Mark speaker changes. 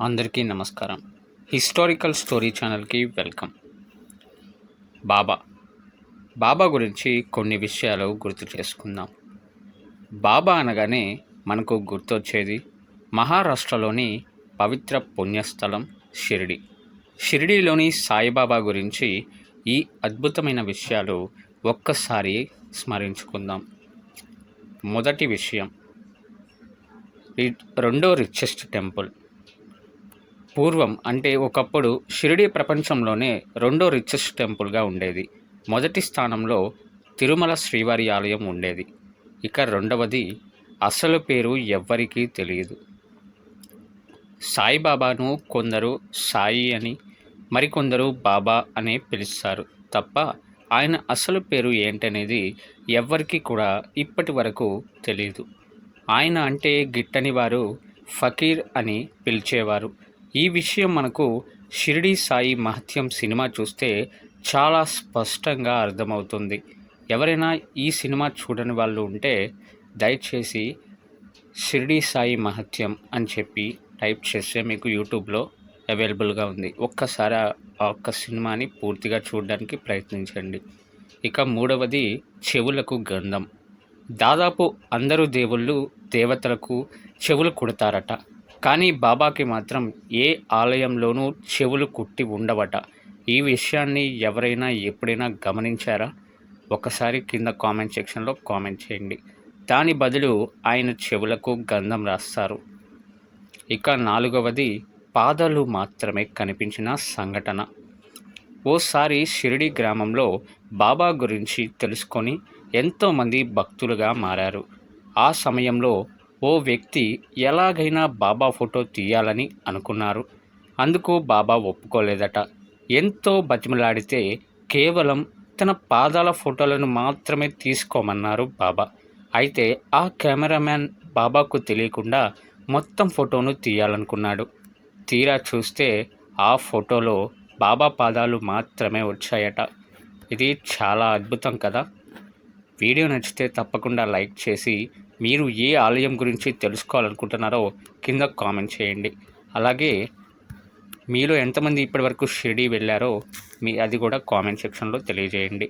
Speaker 1: అందరికీ నమస్కారం. Historical story ఛానల్కి వెల్కమ్. బాబా. బాబా గురించి కొన్ని విషయాలు గుర్తు చేసుకుందాం. బాబా అనగానే మనకు గుర్తొచ్చేది మహారాష్ట్రలోని పవిత్ర పుణ్యస్థలం షిరిడి. షిరిడిలోని సాయిబాబా గురించి ఈ అద్భుతమైన విషయాలు ఒక్కసారి స్మరించుకుందాం. మొదటి విషయం. రెండో రిచెస్ట్ టెంపుల్ పూర్వం అంటే ఒకప్పుడు షిరిడి ప్రపంచంలోనే రెండో రిచెస్ట్ టెంపుల్గా ఉండేది. మొదటి స్థానంలో తిరుమల శ్రీవారి ఆలయం ఉండేది. ఇక రెండవది అసలు పేరు ఎవ్వరికీ తెలియదు. సాయిబాబాను కొందరు సాయి అని మరికొందరు బాబా అనే పిలుస్తారు తప్ప ఆయన అసలు పేరు ఏంటనేది ఎవ్వరికీ కూడా ఇప్పటి వరకు తెలియదు ఆయన అంటే గిట్టని వారు ఫకీర్ అని పిలిచేవారు. ఈ విషయం మనకు షిరిడి సాయి మహత్యం సినిమా చూస్తే చాలా స్పష్టంగా అర్థమవుతుంది. ఎవరైనా ఈ సినిమా చూడని వాళ్ళు ఉంటే దయచేసి షిరిడి సాయి మహత్యం అని చెప్పి టైప్ చేస్తే మీకు యూట్యూబ్లో అవైలబుల్గా ఉంది. ఒక్కసారి ఆ ఒక్క సినిమాని పూర్తిగా చూడడానికి ప్రయత్నించండి. ఇక మూడవది చెవులకు గంధం. దాదాపు అందరూ దేవుళ్ళు దేవతలకు చెవులు కుడతారట. కానీ బాబాకి మాత్రం ఏ ఆలయంలోనూ చెవులు కుట్టి ఉండవట. ఈ విషయాన్ని ఎవరైనా ఎప్పుడైనా గమనించారా? ఒకసారి కింద కామెంట్ సెక్షన్లో కామెంట్ చేయండి. దాని బదులు ఆయన చెవులకు గంధం రాస్తారు. ఇక నాలుగవది పాదాలు మాత్రమే కనిపించిన సంఘటన. ఓసారి షిరిడి గ్రామంలో బాబా గురించి తెలుసుకొని ఎంతోమంది భక్తులుగా మారారు. ఆ సమయంలో ఓ వ్యక్తి ఎలాగైనా బాబా ఫోటో తీయాలని అనుకున్నారు. అందుకు బాబా ఒప్పుకోలేదట. ఎంతో బతిమలాడితే కేవలం తన పాదాల ఫోటోలను మాత్రమే తీసుకోమన్నారు బాబా. అయితే ఆ కెమెరామ్యాన్ బాబాకు తెలియకుండా మొత్తం ఫోటోను తీయాలనుకున్నాడు. తీరా చూస్తే ఆ ఫోటోలో బాబా పాదాలు మాత్రమే వచ్చాయట. ఇది చాలా అద్భుతం కదా. వీడియో నచ్చితే తప్పకుండా లైక్ చేసి మీరు ఏ ఆలయం గురించి తెలుసుకోవాలనుకుంటున్నారో కింద కామెంట్ చేయండి. అలాగే మీలో ఎంతమంది ఇప్పటివరకు షిరిడి వెళ్ళారో మీ అది కూడా కామెంట్ సెక్షన్లో తెలియజేయండి.